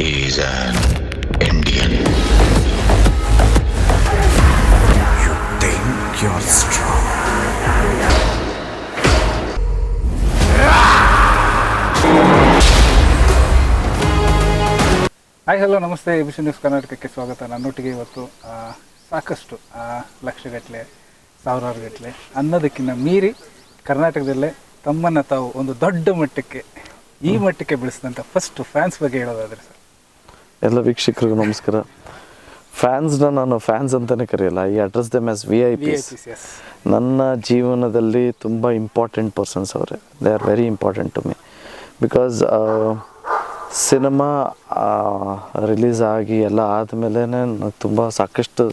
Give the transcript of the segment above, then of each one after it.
He's an Indian. You think you're strong. Hi hello ನಮಸ್ತೆ ABC news ಕರ್ನಾಟಕಕ್ಕೆ ಸ್ವಾಗತ ನನ್ನೊಟ್ಟಿಗೆ ಇವತ್ತು ಸಾಕಷ್ಟು ಲಕ್ಷಗಟ್ಟಲೆ ಸಾವಿರಾರು ಗಟ್ಟಲೆ ಅನ್ನೋದಕ್ಕಿಂತ ಮೀರಿ ಕರ್ನಾಟಕದಲ್ಲೇ ತಮ್ಮನ್ನು ತಾವು ಒಂದು ದೊಡ್ಡ ಮಟ್ಟಕ್ಕೆ ಈ ಮಟ್ಟಕ್ಕೆ ಬೆಳೆಸಿದಂಥ ಫಸ್ಟ್ ಫ್ಯಾನ್ಸ್ ಬಗ್ಗೆ ಹೇಳೋದಾದ್ರೆ ಸರ್ ಎಲ್ಲ ವೀಕ್ಷಕರಿಗೂ ನಮಸ್ಕಾರ. ಫ್ಯಾನ್ಸ್ನ ನಾನು ಫ್ಯಾನ್ಸ್ ಅಂತಲೇ ಕರೆಯಲ್ಲ ಈ address them as V I P Ps S ನನ್ನ ಜೀವನದಲ್ಲಿ ತುಂಬ ಇಂಪಾರ್ಟೆಂಟ್ ಪರ್ಸನ್ಸ್ ಅವರೇ. They are very important to me because cinema release ಆಗಿ ಎಲ್ಲ ಆದಮೇಲೆ ನಾನು ತುಂಬ ಸಾಕಷ್ಟು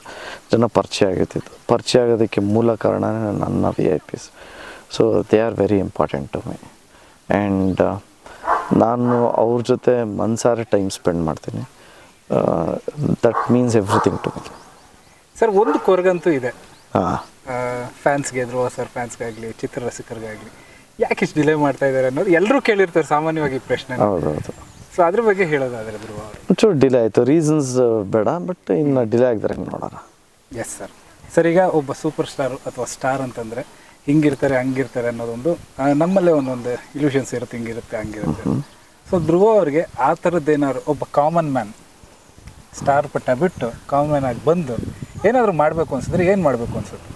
ಜನ ಪರಿಚಯ ಆಗಿರ್ತಿತ್ತು ಪರಿಚಯ ಆಗೋದಕ್ಕೆ ಮೂಲ ಕಾರಣನೇ ನನ್ನ V I Ps so they are very important to me and ನಾನು ಅವ್ರ ಜೊತೆ ಮನ್ಸಾರೆ ಟೈಮ್ ಸ್ಪೆಂಡ್ ಮಾಡ್ತೀನಿ. That means everything to me sir ಒಂದು ಕೊರಗಂತೂ ಇದೆ. ಫ್ಯಾನ್ಸ್ಗೆ ಧ್ರುವ ಸರ್ ಫ್ಯಾನ್ಸ್ಗಾಗಲಿ ಚಿತ್ರರಸಿಕರಿಗಾಗಲಿ ಯಾಕೆ ಇಷ್ಟು ಡಿಲೇ ಮಾಡ್ತಾ ಇದ್ದಾರೆ ಅನ್ನೋದು ಎಲ್ಲರೂ ಕೇಳಿರ್ತಾರೆ ಸಾಮಾನ್ಯವಾಗಿ ಪ್ರಶ್ನೆ ಹೌದೌದು. ಸೊ ಅದ್ರ ಬಗ್ಗೆ ಹೇಳೋದಾದ್ರೆ ಧ್ರುವ ಒಂಚೂರು ಡಿಲೇ ಆಯಿತು. ರೀಸನ್ಸ್ ಬೇಡ ಬಟ್ ಇನ್ನು ಡಿಲೇ ಆಗಿದ್ದಾರೆ ಹೆಂಗೆ ನೋಡೋಣ. ಎಸ್ ಸರ್ ಸರ್ ಈಗ ಒಬ್ಬ ಸೂಪರ್ ಸ್ಟಾರ್ ಅಥವಾ ಸ್ಟಾರ್ ಅಂತಂದರೆ ಹಿಂಗಿರ್ತಾರೆ ಹಂಗಿರ್ತಾರೆ ಅನ್ನೋದೊಂದು ನಮ್ಮಲ್ಲೇ ಒಂದೊಂದು ಇಲ್ಯೂಷನ್ಸ್ ಇರುತ್ತೆ ಹಿಂಗಿರುತ್ತೆ ಹಂಗಿರುತ್ತೆ. ಸೊ ಧ್ರುವ ಅವ್ರಿಗೆ ಆ ಥರದ್ದೇನಾದ್ರು ಒಬ್ಬ ಕಾಮನ್ ಮ್ಯಾನ್ ಸ್ಟಾರ್ ಪಟ್ಟ ಬಿಟ್ಟು ಕಾಮನ್ ಆಗಿ ಬಂದು ಏನಾದರೂ ಮಾಡಬೇಕು ಅನ್ಸಿದ್ರೆ ಏನು ಮಾಡಬೇಕು ಅನ್ಸುತ್ತೆ?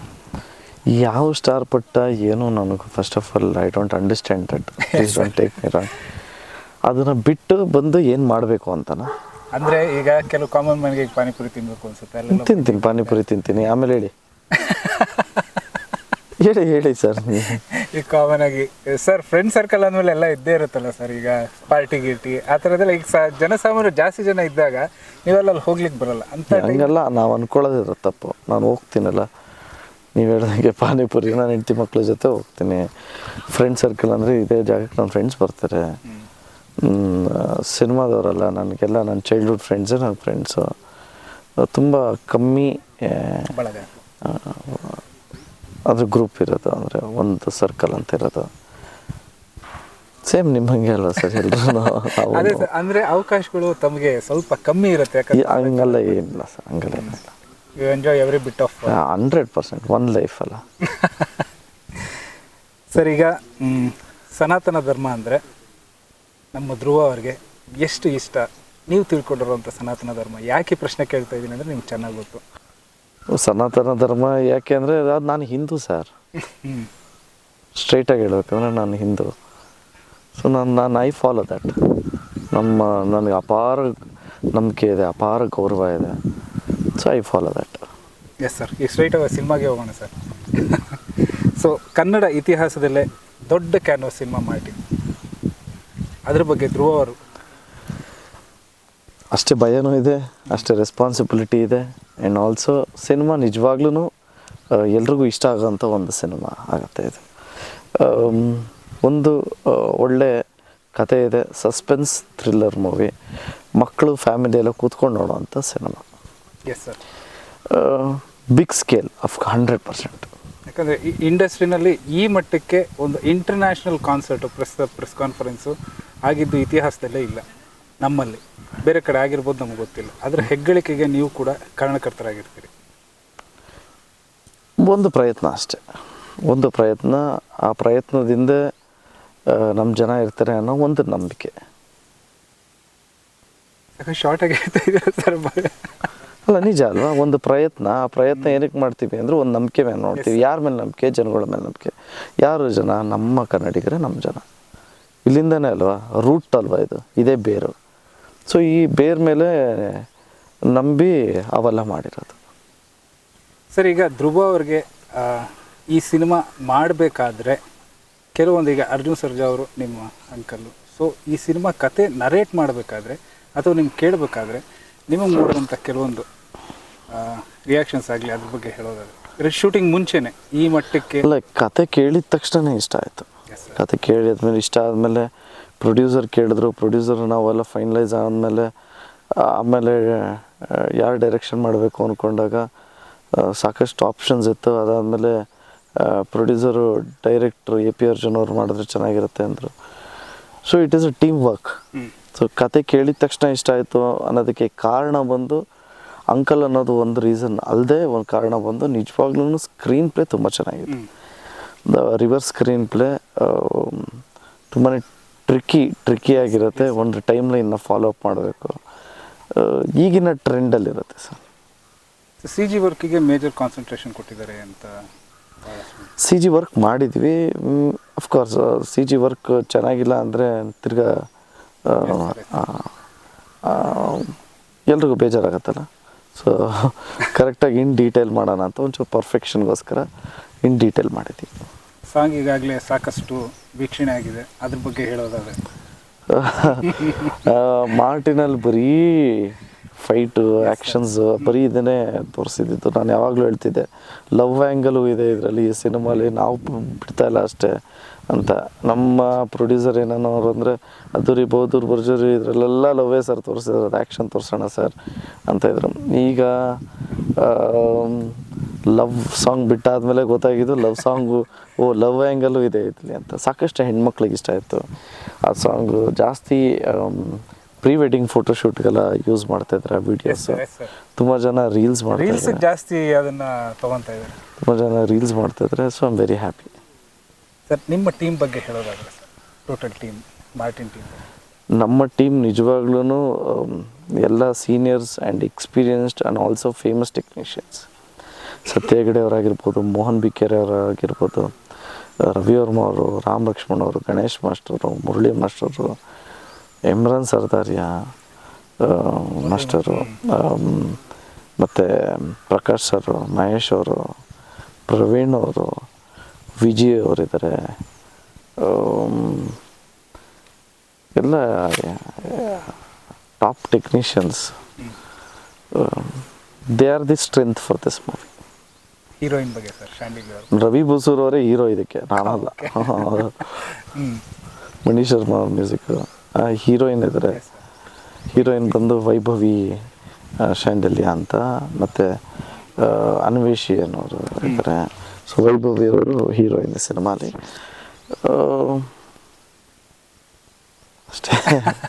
ಯಾವ ಸ್ಟಾರ್ ಪಟ್ಟ ಏನು ನನಗೆ first of all I don't understand that please don't take me wrong ಅದನ್ನು ಬಿಟ್ಟು ಬಂದು ಏನು ಮಾಡಬೇಕು ಅಂತನ? ಅಂದರೆ ಈಗ ಕೆಲವು ಕಾಮನ್ ಮನೆಗೆ ಪಾನಿಪುರಿ ತಿನ್ನಬೇಕು ಅನ್ಸುತ್ತೆ ತಿಂತೀನಿ ಪಾನಿಪುರಿ ತಿಂತೀನಿ. ಆಮೇಲೆ ಹೇಳಿ. ಹೇಳಿ ಹೇಳಿ ಸರ್. ಈಗ ಕಾಮನ್ ಆಗಿ ಸರ್ ಫ್ರೆಂಡ್ ಸರ್ಕಲ್ ಅಂದಮೇಲೆ ಎಲ್ಲ ಇದ್ದೇ ಇರುತ್ತಲ್ಲ ಸರ್ ಈಗ ಪಾರ್ಟಿ ಗೀಟಿ ಆ ಥರದ್ದೆಲ್ಲ ಈಗ ಸ ಜನಸಾಮಾನ್ಯರು ಜಾಸ್ತಿ ಜನ ಇದ್ದಾಗ ನೀವೆಲ್ಲ ಅಲ್ಲಿ ಹೋಗ್ಲಿಕ್ಕೆ ಬರಲ್ಲ. ಅಂತ ಹಂಗಲ್ಲ ನಾವು ಅನ್ಕೊಳ್ಳೋದಿರ ತಪ್ಪು. ನಾನು ಹೋಗ್ತೀನಲ್ಲ. ನೀವು ಹೇಳ್ದಂಗೆ ಪಾನಿಪುರಿ ನಾನು ಹೆಂಡತಿ ಮಕ್ಳ ಜೊತೆ ಹೋಗ್ತೀನಿ. ಫ್ರೆಂಡ್ ಸರ್ಕಲ್ ಅಂದರೆ ಇದೇ ಜಾಗಕ್ಕೆ ನನ್ನ ಫ್ರೆಂಡ್ಸ್ ಬರ್ತಾರೆ. ಸಿನಿಮಾದವರಲ್ಲ ನನಗೆಲ್ಲ ನನ್ನ ಚೈಲ್ಡ್ಹುಡ್ ಫ್ರೆಂಡ್ಸೇ ನನ್ನ ಫ್ರೆಂಡ್ಸು ತುಂಬ ಕಮ್ಮಿ ಬಳಗ. ಅದ್ರ ಗ್ರೂಪ್ ಇರೋದು ಅಂದರೆ ಒಂದು ಸರ್ಕಲ್ ಅಂತ ಇರೋದು. ಸೇಮ್ ನಿಮ್ಮ ಹಂಗೆ ಅಲ್ವಾ ಸರ್ ಎಲ್ಲರೂ ಅದೇ ಸರ್ ಅಂದ್ರೆ ಅವಕಾಶಗಳು ತಮಗೆ ಸ್ವಲ್ಪ ಕಮ್ಮಿ ಇರುತ್ತೆ ಹಂಗಲ್ಲ ಯಾಕಂದ್ರೆ ಹಂಗಲ್ಲ ಏನಿಲ್ಲ ಸರ್ ಹಂಗಲ್ಲ ಏನಿಲ್ಲ. You enjoy every bit of hundred percent one life ಅಲ್ಲ. ಸರ್ ಈಗ ಮ್, ಸನಾತನ ಧರ್ಮ ಅಂದರೆ ನಮ್ಮ ಧ್ರುವ ಅವ್ರಿಗೆ ಎಷ್ಟು ಇಷ್ಟ? ನೀವು ತಿಳ್ಕೊಂಡಿರುವಂಥ ಸನಾತನ ಧರ್ಮ ಯಾಕೆ ಈ ಪ್ರಶ್ನೆ ಕೇಳ್ತಾ ಇದ್ದೀನಿ ಅಂದರೆ ನಿಮ್ಗೆ ಚೆನ್ನಾಗಿ ಗೊತ್ತು. ಸನಾತನ ಧರ್ಮ ಯಾಕೆ ಅಂದರೆ ಅದು ನಾನು ಹಿಂದೂ ಸರ್. ಸ್ಟ್ರೈಟಾಗಿ ಹೇಳ್ಬೇಕಂದ್ರೆ ನಾನು ಹಿಂದೂ. ಸೊ ನಾನು ನಾನು ಐ ಫಾಲೋ ದ್ಯಾಟ್ ನಮ್ಮ, ನನಗೆ ಅಪಾರ ನಂಬಿಕೆ ಇದೆ, ಅಪಾರ ಗೌರವ ಇದೆ. So I follow that yes sir ಈ ಸ್ಟ್ರೈಟ್ ಸಿನಿಮಾಗೆ ಹೋಗೋಣ ಸರ್ ಸೊ ಕನ್ನಡ ಇತಿಹಾಸದಲ್ಲೇ ದೊಡ್ಡ ಕ್ಯಾನ್ವಸ್ ಸಿನಿಮಾ ಮಾಡಿ ಅದ್ರ ಬಗ್ಗೆ ಧ್ರುವ ಅವರು ಅಷ್ಟೇ ಭಯನೂ ಇದೆ ಅಷ್ಟೇ ರೆಸ್ಪಾನ್ಸಿಬಿಲಿಟಿ ಇದೆ ಆ್ಯಂಡ್ ಆಲ್ಸೋ ಸಿನಿಮಾ ನಿಜವಾಗ್ಲೂ ಎಲ್ರಿಗೂ ಇಷ್ಟ ಆಗೋಂಥ ಒಂದು ಸಿನಿಮಾ ಆಗುತ್ತೆ ಇದು. ಒಂದು ಒಳ್ಳೆ ಕತೆ ಇದೆ ಸಸ್ಪೆನ್ಸ್ ಥ್ರಿಲ್ಲರ್ ಮೂವಿ ಮಕ್ಕಳು ಫ್ಯಾಮಿಲಿ ಎಲ್ಲ ಕೂತ್ಕೊಂಡು ನೋಡುವಂಥ cinema yes sir big scale of hundred percent ಯಾಕಂದರೆ ಈ ಇಂಡಸ್ಟ್ರಿನಲ್ಲಿ ಈ ಮಟ್ಟಕ್ಕೆ ಒಂದು international concert press press conference ಆಗಿದ್ದು ಇತಿಹಾಸದಲ್ಲೇ ಇಲ್ಲ ನಮ್ಮಲ್ಲಿ. ಬೇರೆ ಕಡೆ ಆಗಿರ್ಬೋದು ನಮ್ಗೆ ಗೊತ್ತಿಲ್ಲ. ಅದರ ಹೆಗ್ಗಳಿಕೆಗೆ ನೀವು ಕೂಡ ಕಾರಣಕರ್ತರಾಗಿರ್ತೀರಿ. ಒಂದು ಪ್ರಯತ್ನ ಅಷ್ಟೆ. ಒಂದು ಪ್ರಯತ್ನ ಆ ಪ್ರಯತ್ನದಿಂದ ನಮ್ಮ ಜನ ಇರ್ತಾರೆ ಅನ್ನೋ ಒಂದು ನಂಬಿಕೆ. ಶಾರ್ಟ್ ಆಗಿ ಸರ್? ಅಲ್ಲ ನಿಜ ಅಲ್ವಾ? ಒಂದು ಪ್ರಯತ್ನ ಆ ಪ್ರಯತ್ನ ಏನಕ್ಕೆ ಮಾಡ್ತೀವಿ ಅಂದರೆ ಒಂದು ನಂಬಿಕೆ ಮೇಲೆ ನೋಡ್ತೀವಿ. ಯಾರ ಮೇಲೆ ನಂಬಿಕೆ? ಜನಗಳ ಮೇಲೆ ನಂಬಿಕೆ. ಯಾರು ಜನ? ನಮ್ಮ ಕನ್ನಡಿಗರೇ ನಮ್ಮ ಜನ. ಇಲ್ಲಿಂದನೇ ಅಲ್ವಾ? ರೂಟ್ ಅಲ್ವಾ ಇದು? ಇದೇ ಬೇರು ಸೊ ಈ ಬೇರ್ ಮೇಲೆ ನಂಬಿ ಅವೆಲ್ಲ ಮಾಡಿರೋದು. ಸರ್ ಈಗ ಧ್ರುವ ಅವ್ರಿಗೆ ಈ ಸಿನಿಮಾ ಮಾಡಬೇಕಾದ್ರೆ ಕೆಲವೊಂದು ಈಗ ಅರ್ಜುನ್ ಸರ್ಜಾ ಅವರು ನಿಮ್ಮ ಅಂಕಲ್ಲು ಸೊ ಈ ಸಿನಿಮಾ ಕತೆ ನರೇಟ್ ಮಾಡಬೇಕಾದ್ರೆ ಅಥವಾ ನಿಮ್ಗೆ ಕೇಳಬೇಕಾದ್ರೆ ನಿಮಗೆ ಮೂಡುವಂಥ ಕೆಲವೊಂದು ರಿಯಾಕ್ಷನ್ಸ್ ಆಗಲಿ ಅದ್ರ ಬಗ್ಗೆ ಹೇಳೋದಾದ್ರೆ ಶೂಟಿಂಗ್ ಮುಂಚೆನೆ ಈ ಮಟ್ಟಕ್ಕೆ ಕತೆ ಕೇಳಿದ ತಕ್ಷಣ ಇಷ್ಟ ಆಯಿತು. ಕತೆ ಕೇಳಿದ್ಮೇಲೆ ಇಷ್ಟ ಆದಮೇಲೆ ಪ್ರೊಡ್ಯೂಸರ್ ಕೇಳಿದ್ರು. ಪ್ರೊಡ್ಯೂಸರ್ ನಾವೆಲ್ಲ ಫೈನಲೈಸ್ ಆದಮೇಲೆ ಆಮೇಲೆ ಯಾರು ಡೈರೆಕ್ಷನ್ ಮಾಡಬೇಕು ಅಂದ್ಕೊಂಡಾಗ ಸಾಕಷ್ಟು ಆಪ್ಷನ್ಸ್ ಇತ್ತು. ಅದಾದಮೇಲೆ producer director A P Arjun ಅವ್ರು ಮಾಡಿದ್ರೆ ಚೆನ್ನಾಗಿರುತ್ತೆ ಅಂದರು. So it is a team work so ಕತೆ ಕೇಳಿದ ತಕ್ಷಣ ಇಷ್ಟ ಆಯಿತು ಅನ್ನೋದಕ್ಕೆ ಕಾರಣ ಬಂದು ಅಂಕಲ್ ಅನ್ನೋದು ಒಂದು ರೀಸನ್ ಅಲ್ಲದೆ ಒಂದು ಕಾರಣ ಬಂದು ನಿಜವಾಗ್ಲೂ ಸ್ಕ್ರೀನ್ ಪ್ಲೇ ತುಂಬ ಚೆನ್ನಾಗಿದೆ. ರಿವರ್ಸ್ ಸ್ಕ್ರೀನ್ ಪ್ಲೇ ತುಂಬಾ ಟ್ರಿಕ್ಕಿ ಟ್ರಿಕಿ ಆಗಿರುತ್ತೆ. ಒಂದು ಟೈಮ್ ಲೈನ್ನ ಫಾಲೋ ಅಪ್ ಮಾಡಬೇಕು. ಈಗಿನ ಟ್ರೆಂಡಲ್ಲಿರುತ್ತೆ ಸರ್. ಸಿ ಜಿ ವರ್ಕಿಗೆ ಮೇಜರ್ ಕಾನ್ಸಂಟ್ರೇಷನ್ ಕೊಟ್ಟಿದ್ದಾರೆ ಅಂತ ಸಿ ಜಿ ವರ್ಕ್ ಮಾಡಿದ್ವಿ. Of course C G work ಚೆನ್ನಾಗಿಲ್ಲ ಅಂದರೆ ತಿರ್ಗಾ ಎಲ್ರಿಗೂ ಬೇಜಾರಾಗತ್ತಲ್ಲ. ಸೊ ಕರೆಕ್ಟಾಗಿ ಇನ್ ಡೀಟೇಲ್ ಮಾಡೋಣ ಅಂತ ಒಂಚೂರು ಪರ್ಫೆಕ್ಷನ್ಗೋಸ್ಕರ ಇನ್ ಡೀಟೇಲ್ ಮಾಡಿದ್ದೀವಿ ಸಾಂಗ್ ಈಗಾಗಲೇ ಸಾಕಷ್ಟು ವೀಕ್ಷಣೆ ಆಗಿದೆ. ಅದ್ರ ಬಗ್ಗೆ ಹೇಳೋದಾದ್ರೆ. ಮಾರ್ಟಿನಲ್ಲಿ ಬರೀ ಫೈಟು ಆ್ಯಕ್ಷನ್ಸ್ ಬರೀ ಇದನ್ನೇ ತೋರಿಸಿದ್ದು ನಾನು ಯಾವಾಗಲೂ ಹೇಳ್ತಿದ್ದೆ ಲವ್ ಆ್ಯಂಗಲು ಇದೆ ಇದರಲ್ಲಿ, ಈ ಸಿನಿಮಾಲಿ ನಾವು ಬಿಡ್ತಾ ಇಲ್ಲ ಅಷ್ಟೇ ಅಂತ. ನಮ್ಮ ಪ್ರೊಡ್ಯೂಸರ್ ಏನನ್ನೋರು ಅಂದರೆ, ಅದ್ದೂರಿ ಬಹುದೂರ್ ಬರ್ಜೂರಿ ಇದರಲ್ಲೆಲ್ಲ ಲವ್ವೇ ಸರ್ ತೋರಿಸಿದ್ರು, ಅದು ಆ್ಯಕ್ಷನ್ ತೋರಿಸೋಣ ಸರ್ ಅಂತ ಇದ್ರು. ಈಗ ಲವ್ ಸಾಂಗ್ ಬಿಟ್ಟಾದ್ಮೇಲೆ ಗೊತ್ತಾಗಿದ್ದು love song oh love angle ಇದೆ ಇದ್ಲಿ ಅಂತ. ಸಾಕಷ್ಟು ಹೆಣ್ಮಕ್ಳಿಗೆ ಇಷ್ಟ ಆಯಿತು ಆ ಸಾಂಗು ಜಾಸ್ತಿ ಪ್ರೀ ವೆಡ್ಡಿಂಗ್ ಫೋಟೋಶೂಟ್ಗೆಲ್ಲ ಯೂಸ್ ಮಾಡ್ತಾ ಇದ್ದಾರೆ ಆ ವಿಡಿಯೋಸ್ ತುಂಬ ಜನ ರೀಲ್ಸ್ ಮಾಡ್ತಾರೆ ಜಾಸ್ತಿ ಅದನ್ನು ತೊಗೊತಾ ಇದ್ದಾರೆ. ತುಂಬ ಜನ ರೀಲ್ಸ್ ಮಾಡ್ತಾ ಇದ್ದಾರೆ so I'm very happy sir ನಿಮ್ಮ ಟೀಮ್ ಬಗ್ಗೆ ಹೇಳೋದಾದ್ರೆ ಟೋಟಲ್ ಟೀಮ್ ಮಾರ್ಟಿನ್ ಟೀಮ್ ನಮ್ಮ ಟೀಮ್ ನಿಜವಾಗ್ಲೂ ಎಲ್ಲ seniors and experienced and also famous technicians Satya Hegde ಅವರಾಗಿರ್ಬೋದು Mohan ಬಿಕೆರೆ ಅವರಾಗಿರ್ಬೋದು Ravi Varma ಅವರು, ರಾಮ್ ಲಕ್ಷ್ಮಣ್ ಅವರು, ಗಣೇಶ್ ಮಾಸ್ಟರು ಮುರಳಿ ಮಾಸ್ಟರು ಇಮ್ರಾನ್ ಸರ್ದಾರ್ಯ ಮಾಸ್ಟರು ಮತ್ತು ಪ್ರಕಾಶ್ ಸರ್, ಮಹೇಶ್ ಅವರು, ಪ್ರವೀಣ್ ಅವರು, ವಿಜಯ್ ಅವರಿದ್ದಾರೆ ಎಲ್ಲ top technicians they are the strength for this movie. Heroine ಬಗ್ಗೆ ಸರ್ ಶಾಂಡಿಲ್ ಅವರು ರವಿ ಬಸೂರ್ ಅವರೇ ಹೀರೋ ಇದಕ್ಕೆ ನಾನಲ್ಲ. ಮನೀಶ್ ಮಣಿ ಶರ್ಮಾ ಮ್ಯೂಸಿಕ್ ಹೀರೋಯಿನ್ ಇದ್ದಾರೆ ಹೀರೋಯಿನ್ ಬಂದು ವೈಭವಿ ಶಾಂಡಲ್ಯ ಅಂತ ಮತ್ತು ಅನ್ವೇಷಿ ಅನ್ನೋರು ಇದ್ದಾರೆ ಸೊ ವೈಭವಿ ಅವರು ಹೀರೋಯಿನ್ ಸಿನಿಮಾಲಿ. ಅಷ್ಟೇ.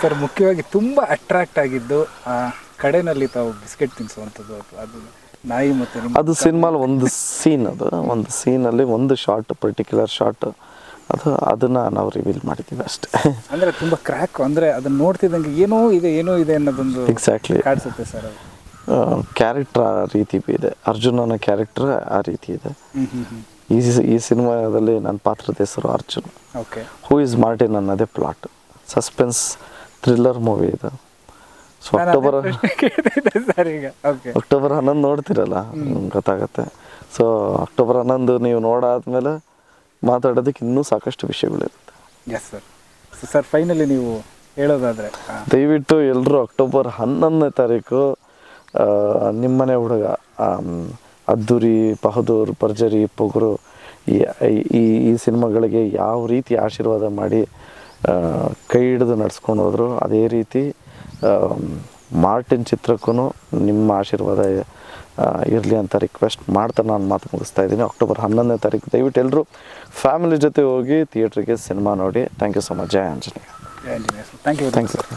ಸರ್ ಮುಖ್ಯವಾಗಿ ತುಂಬ ಅಟ್ರಾಕ್ಟ್ ಆಗಿದ್ದು ಆ ಕಡೆನಲ್ಲಿ ತಾವು ಬಿಸ್ಕೆಟ್ ತಿನ್ಸುವಂಥದ್ದು ಅದು- ಅದು. ನಾಯಿ ಮತ್ತೆ ಅದು ಸಿನಿಮಾಲ್ ಒಂದು ಸೀನ್ ಅದು. ಒಂದು ಸೀನಲ್ಲಿ ಒಂದು ಶಾರ್ಟ್ ಪರ್ಟಿಕ್ಯುಲರ್ ಶಾರ್ಟ್ ಅದು ಅದನ್ನ ನಾವು ರಿವೀಲ್ ಮಾಡಿದ್ದೀವಿ ಅಷ್ಟೇ. ಅಂದ್ರೆ ತುಂಬಾ ಕ್ರ್ಯಾಕ್ ಅಂದ್ರೆ ಅದನ್ನ ನೋಡ್ತಿದ್ದಂಗೆ ಏನೋ ಇದೆ ಏನೋ ಇದೆ ಅನ್ನೋದೊಂದು ಎಕ್ಸಾಕ್ಟ್ಲಿ ಕಾಣಿಸುತ್ತೆ ಸರ್ ಕ್ಯಾರೆಕ್ಟರ್ ಆ ರೀತಿ ಇದೆ. ಅರ್ಜುನನ ಕ್ಯಾರೆಕ್ಟರ್ ಆ ರೀತಿ ಇದೆ. ಈ ಈ ಸಿನಿಮಾದಲ್ಲಿ ನನ್ನ ಪಾತ್ರದ ಹೆಸರು Arjun. Okay who is Martin ಅನ್ನೋದೇ ಪ್ಲಾಟ್ ಸಸ್ಪೆನ್ಸ್ ಥ್ರಿಲ್ಲರ್ ಮೂವಿ ಇದು. ಸೊ ಅಕ್ಟೋಬರ್ ಸರ್ ಈಗ. ಓಕೆ ಅಕ್ಟೋಬರ್ ಹನ್ನೊಂದು ನೋಡ್ತಿರಲ್ಲ? ಗೊತ್ತಾಗತ್ತೆ. ಸೊ ಅಕ್ಟೋಬರ್ ಹನ್ನೊಂದು ನೀವು ನೋಡಾದ್ಮೇಲೆ ಮಾತಾಡೋದಕ್ಕೆ ಇನ್ನೂ ಸಾಕಷ್ಟು ವಿಷಯಗಳಿರುತ್ತೆ ಎಸ್ ಸರ್ ಸರ್ ಫೈನಲಿ ನೀವು ಹೇಳೋದಾದ್ರೆ ದಯವಿಟ್ಟು ಎಲ್ಲರೂ ಅಕ್ಟೋಬರ್ ಹನ್ನೊಂದನೇ ತಾರೀಕು ನಿಮ್ಮನೆ ಹುಡುಗ ಅದ್ದೂರಿ ಬಹದ್ದೂರ್ ಭರ್ಜರಿ ಪೊಗರು ಈ ಈ ಈ ಸಿನಿಮಾಗಳಿಗೆ ಯಾವ ರೀತಿ ಆಶೀರ್ವಾದ ಮಾಡಿ ಕೈ ಹಿಡಿದು ನಡೆಸ್ಕೊಂಡು ಹೋದ್ರು ಅದೇ ರೀತಿ ಮಾರ್ಟಿನ್ ಚಿತ್ರಕ್ಕೂ ನಿಮ್ಮ ಆಶೀರ್ವಾದ ಇರಲಿ ಅಂತ ರಿಕ್ವೆಸ್ಟ್ ಮಾಡ್ತಾ ನಾನು ಮಾತು ಮುಗಿಸ್ತಾ ಇದ್ದೀನಿ. ಅಕ್ಟೋಬರ್ ಹನ್ನೊಂದನೇ ತಾರೀಕು. ದಯವಿಟ್ಟು ಎಲ್ಲರೂ ಫ್ಯಾಮಿಲಿ ಜೊತೆ ಹೋಗಿ ಥಿಯೇಟ್ರಿಗೆ ಸಿನಿಮಾ ನೋಡಿ. Thank you so much Jaya Anjaneya. Thank you thank you